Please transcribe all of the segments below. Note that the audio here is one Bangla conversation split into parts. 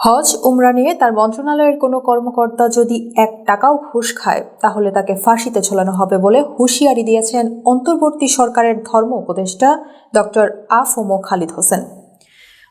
হজ, উমরা নিয়ে তার মন্ত্রণালয়ের কোনো কর্মকর্তা যদি এক টাকাও ঘুষ খায়, তাহলে তাকে ফাঁসিতে ঝোলানো হবে বলে হুঁশিয়ারি দিয়েছেন অন্তর্বর্তী সরকারের ধর্ম উপদেষ্টা ডক্টর আফমো খালিদ হোসেন।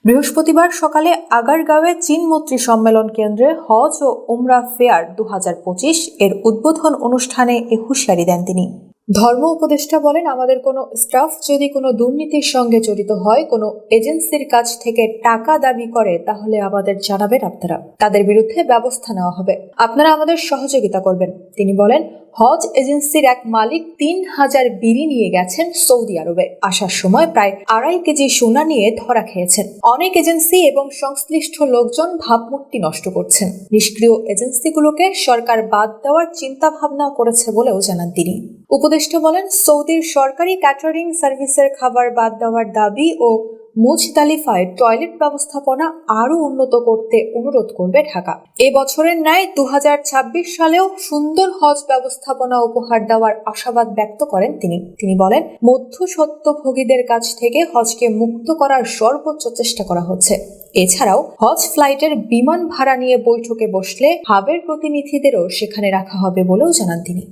বৃহস্পতিবার সকালে আগারগাঁওয়ে চীন মন্ত্রী সম্মেলন কেন্দ্রে হজ ও উমরা ফেয়ার দু হাজার পঁচিশ এর উদ্বোধন অনুষ্ঠানে এ হুঁশিয়ারি দেন তিনি। ধর্ম উপদেষ্টা বলেন, আমাদের কোনো স্টাফ যদি কোনো দুর্নীতির সঙ্গে জড়িত হয়, কোনো এজেন্সির কাছ থেকে টাকা দাবি করে, তাহলে আমাদের জানাবেন আপনারা। তাদের বিরুদ্ধে ব্যবস্থা নেওয়া হবে। আপনারা আমাদের সহযোগিতা করবেন। তিনি বলেন, হজ এজেন্সির এক মালিক তিন হাজার বিড়ি নিয়ে গেছেন সৌদি আরবে। আসার সময় প্রায় আড়াই কেজি সোনা নিয়ে ধরা খেয়েছেন। অনেক এজেন্সি এবং সংশ্লিষ্ট লোকজন ভাবমূর্তি নষ্ট করছেন। নিষ্ক্রিয় এজেন্সিগুলোকে সরকার বাদ দেওয়ার চিন্তা ভাবনা করেছে বলেও জানান তিনি। উপদেষ্টা বলেন, সৌদির সরকারি ক্যাটারিং সার্ভিসের খাবার বাদ দেওয়ার দাবি ও মুজতালিফায় টয়লেট ব্যবস্থাপনা আরও উন্নত করতে অনুরোধ করবে ঢাকা। এ বছরের ন্যায় দু হাজার ছাব্বিশ সালেও সুন্দর হজ ব্যবস্থাপনা উপহার দেওয়ার আশাবাদ ব্যক্ত করেন তিনি। তিনি বলেন মধ্যসত্ত্বভোগীদের কাছ থেকে হজকে মুক্ত করার সর্বোচ্চ চেষ্টা করা হচ্ছে। এছাড়াও, হজ ফ্লাইটের বিমান ভাড়া নিয়ে বৈঠকে বসলে হাবের প্রতিনিধিদেরও সেখানে রাখা হবে বলেও জানান তিনি।